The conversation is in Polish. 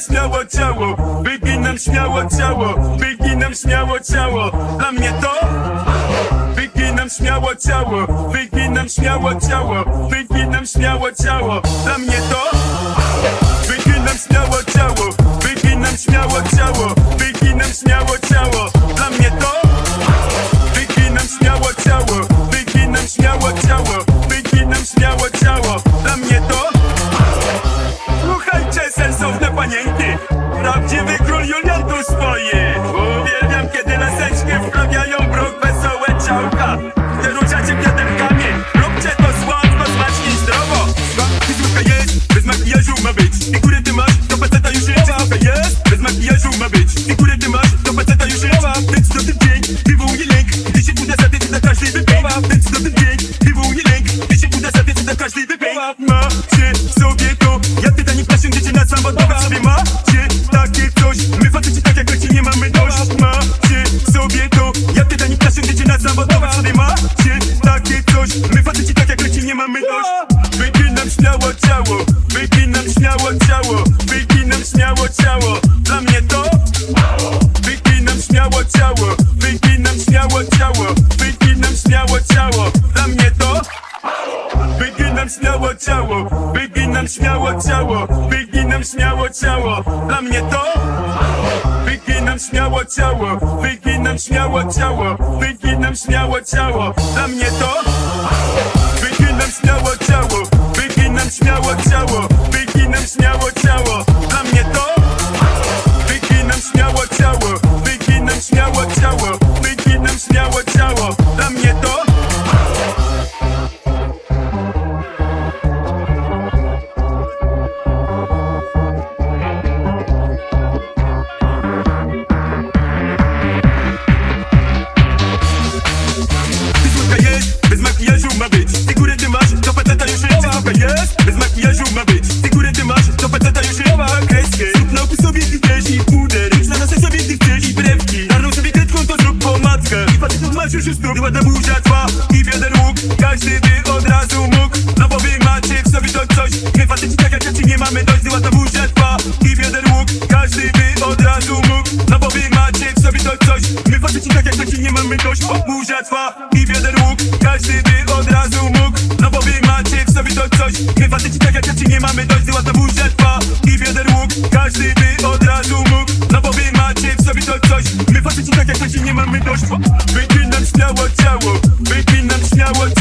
ciało Wyginam śmiało ciało Wyginam śmiało ciało. Dla mnie to? Wyginam śmiało ciało Wyginam śmiało ciało Wyginam śmiało ciało. Dla mnie to? Wyginam każdy wybieg Więc co ten dzień wywołuje lęk. Gdy się uda zabiec na każdy Macie sobie to. Jak pytanie w naszym dzieci na samochodowe sobie. Macie takie coś. My faceci tak jak leci nie mamy dość. Macie sobie to. Jak pytanie w naszym dzieci na samochodowe sobie. Macie takie coś. My faceci tak jak leci nie mamy dość. Wyginam śmiało ciało Wyginam śmiało ciało Wyginam śmiało ciało Dla mnie to Wyginam śmiało ciało Wyginam śmiało ciało Wyginam śmiało ciało Dla mnie to Wyginam śmiało ciało Wyginam śmiało ciało Wyginam śmiało ciało Dla mnie to Wyginam śmiało ciało Wyginam śmiało ciało Wyginam śmiało ciało Dla mnie facetów masz już już tu Ładna buzia twa i bioder łuk Każdy by od razu mógł. No bo wy macie w sobie to coś. My faceci tak jak ci nie mamy dość Ładna buzia twa i bioder łuk Każdy by od razu mógł. No bo wy macie w sobie to coś. My faceci tak jak ci nie mamy dość O buzia twa i bioder łuk Każdy by od razu mógł. No bo wy macie w sobie to coś. My faceci tak jak ci nie mamy dość Ładna buzia twa i bioder łuk Każdy by od razu mógł. No bo wy macie w sobie to coś. My faceci tak jak ci nie mamy dość Wyginam śmiało ciało. Śmiało ciało Wyginam śmiało ciało